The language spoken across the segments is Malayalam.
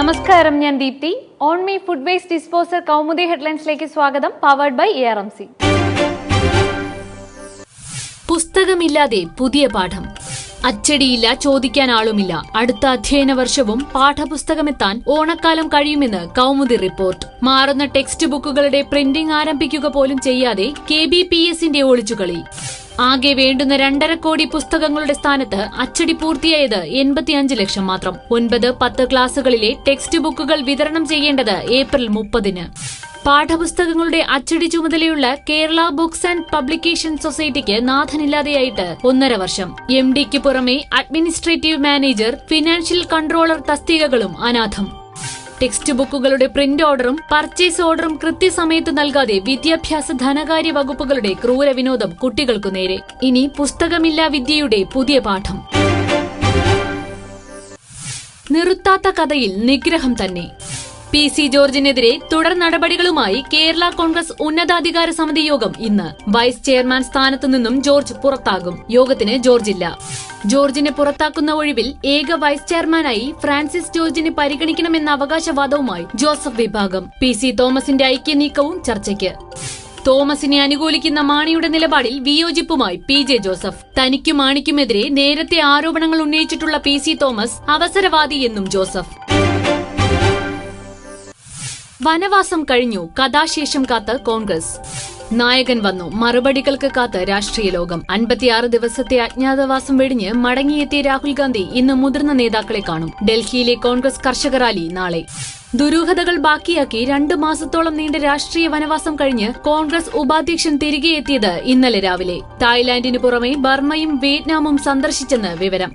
നമസ്കാരം ഞാൻ Deepthi. On me food waste disposal Kaumudi ഹെഡ്ലൈൻസിലേക്ക് സ്വാഗതം powered by A R M C പുസ്തകമില്ലാതെ പുതിയ പാഠം. അച്ചടിയില്ല ചോദിക്കാൻ ആളുമില്ല അടുത്ത അധ്യയന വർഷവും പാഠപുസ്തകമെത്താൻ ഓണക്കാലം കഴിയുമെന്ന് കൗമുദി റിപ്പോർട്ട്. മാറുന്ന ടെക്സ്റ്റ് ബുക്കുകളുടെ പ്രിന്റിംഗ് ആരംഭിക്കുക പോലും ചെയ്യാതെ കെ ബി പി എസിന്റെ ഒളിച്ചുകളി. ആകെ വേണ്ടുന്ന രണ്ടര കോടി പുസ്തകങ്ങളുടെ സ്ഥാനത്ത് അച്ചടി പൂർത്തിയായത് എൺപത്തിയഞ്ച് ലക്ഷം മാത്രം. ഒൻപത് പത്ത് ക്ലാസുകളിലെ ടെക്സ്റ്റ് ബുക്കുകൾ വിതരണം ചെയ്യേണ്ടത് ഏപ്രിൽ മുപ്പതിന്. പാഠപുസ്തകങ്ങളുടെ അച്ചടി ചുമതലയുള്ള കേരള ബുക്സ് ആൻഡ് പബ്ലിക്കേഷൻ സൊസൈറ്റിക്ക് നാഥനില്ലാതെയായിട്ട് ഒന്നര വർഷം. എം ഡിക്ക് പുറമെ അഡ്മിനിസ്ട്രേറ്റീവ് മാനേജർ ഫിനാൻഷ്യൽ കൺട്രോളർ തസ്തികകളും അനാഥം. ടെക്സ്റ്റ് ബുക്കുകളുടെ പ്രിന്റ് ഓർഡറും പർച്ചേസ് ഓർഡറും കൃത്യസമയത്ത് നൽകാതെ വിദ്യാഭ്യാസ ധനകാര്യ വകുപ്പുകളുടെ ക്രൂര വിനോദം കുട്ടികൾക്കു നേരെ. ഇനി പുസ്തകമില്ലാ വിദ്യയുടെ പുതിയ പാഠം. നിർത്താത്ത കഥയിൽ നിഗ്രഹം തന്നെ. പി സി ജോർജിനെതിരെ തുടർ നടപടികളുമായി കേരള കോൺഗ്രസ് ഉന്നതാധികാര സമിതി യോഗം ഇന്ന്. വൈസ് ചെയർമാൻ സ്ഥാനത്തു നിന്നും ജോർജ് പുറത്താകും. യോഗത്തിന് ജോർജ് ഇല്ല ജോർജിനെ പുറത്താക്കുന്ന ഒഴിവിൽ ഏക വൈസ് ചെയർമാനായി ഫ്രാൻസിസ് ജോർജിനെ പരിഗണിക്കണമെന്ന അവകാശവാദവുമായി ജോസഫ് വിഭാഗം. പി സി തോമസിന്റെ ഐക്യ നീക്കവും ചർച്ചയ്ക്ക്. തോമസിനെ അനുകൂലിക്കുന്ന മാണിയുടെ നിലപാടിൽ വിയോജിപ്പുമായി പി ജെ ജോസഫ്. തനിക്കും മാണിക്കുമെതിരെ നേരത്തെ ആരോപണങ്ങൾ ഉന്നയിച്ചിട്ടുള്ള പി സി തോമസ് അവസരവാദി എന്നും ജോസഫ്. വനവാസം കഴിഞ്ഞു. കഥാശേഷം കാത്ത് കോൺഗ്രസ്. നായകൻ വന്നു. മറുപടികൾക്ക് കാത്ത് രാഷ്ട്രീയ ലോകം. അൻപത്തിയാറ് ദിവസത്തെ അജ്ഞാതവാസം വെടിഞ്ഞ് മടങ്ങിയെത്തിയ രാഹുൽ ഗാന്ധി ഇന്ന് മുതിർന്ന നേതാക്കളെ കാണും. ഡൽഹിയിലെ കോൺഗ്രസ് കർഷക റാലി നാളെ. ദുരൂഹതകൾ ബാക്കിയാക്കി രണ്ടു മാസത്തോളം നീണ്ട രാഷ്ട്രീയ വനവാസം കഴിഞ്ഞ് കോൺഗ്രസ് ഉപാധ്യക്ഷൻ തിരികെ എത്തിയത് ഇന്നലെ രാവിലെ. തായ്ലാന്റിന് പുറമെ ബർമയും വിയറ്റ്നാമും സന്ദർശിച്ചെന്ന് വിവരം.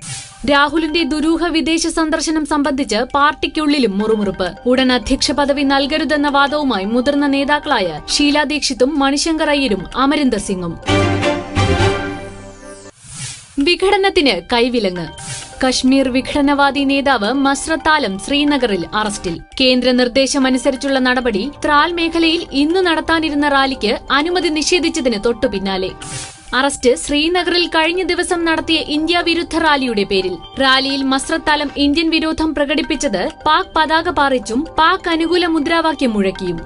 രാഹുലിന്റെ ദുരൂഹ വിദേശ സന്ദർശനം സംബന്ധിച്ച് പാർട്ടിക്കുള്ളിലും മുറുമുറുപ്പ്. ഉടൻ അധ്യക്ഷ പദവി നൽകരുതെന്ന വാദവുമായി മുതിർന്ന നേതാക്കളായ ഷീലാ ദീക്ഷിത്തും മണിശങ്കർ അയ്യരും അമരിന്ദർ സിംഗും. വിഘടനത്തിന് കൈവിലങ്ങ്. കശ്മീർ വിഘടനവാദി നേതാവ് മസ്രത്താലം ശ്രീനഗറിൽ അറസ്റ്റിൽ. കേന്ദ്ര നിർദ്ദേശമനുസരിച്ചുള്ള നടപടി ത്രാൽ മേഖലയിൽ ഇന്ന് നടത്താനിരുന്ന റാലിക്ക് അനുമതി നിഷേധിച്ചതിന് തൊട്ടു പിന്നാലെ. അറസ്റ്റ് ശ്രീനഗറിൽ കഴിഞ്ഞ ദിവസം നടത്തിയ ഇന്ത്യ വിരുദ്ധ റാലിയുടെ പേരിൽ. റാലിയിൽ മസ്രത്താലം ഇന്ത്യൻ വിരോധം പ്രകടിപ്പിച്ചത് പാക് പതാക പാറിച്ചും പാക് അനുകൂല മുദ്രാവാക്യം മുഴക്കിയും.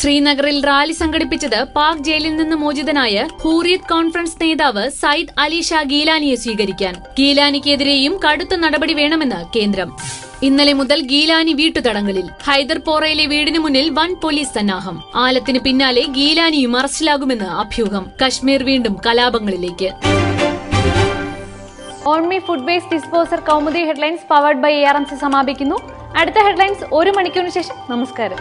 ശ്രീനഗറിൽ റാലി സംഘടിപ്പിച്ചത് പാക് ജയിലിൽ നിന്ന് മോചിതനായ ഹൂറിയത് കോൺഫറൻസ് നേതാവ് സയ്യിദ് അലി ഷാ ഗീലാനിയെ സ്വീകരിക്കാൻ. ഗീലാനിക്കെതിരെയും കടുത്ത നടപടി വേണമെന്ന് കേന്ദ്രം. ഇന്നലെ മുതൽ ഗീലാനി വീട്ടുതടങ്കലിൽ ഹൈദർപോറയിലെ വീടിന് മുന്നിൽ വൻ പോലീസ് സന്നാഹം. ആലത്തിന് പിന്നാലെ ഗീലാനിയും അറസ്റ്റിലാകുമെന്ന് അഭ്യൂഹം. കശ്മീർ വീണ്ടും കലാപങ്ങളിലേക്ക്. On me food waste disposer Kaumudi headlines powered by A R M C സമാപിക്കുന്നു. അടുത്ത ഹെഡ്ലൈൻസ് ഒരു മണിക്കൂറിന് ശേഷം. നമസ്കാരം.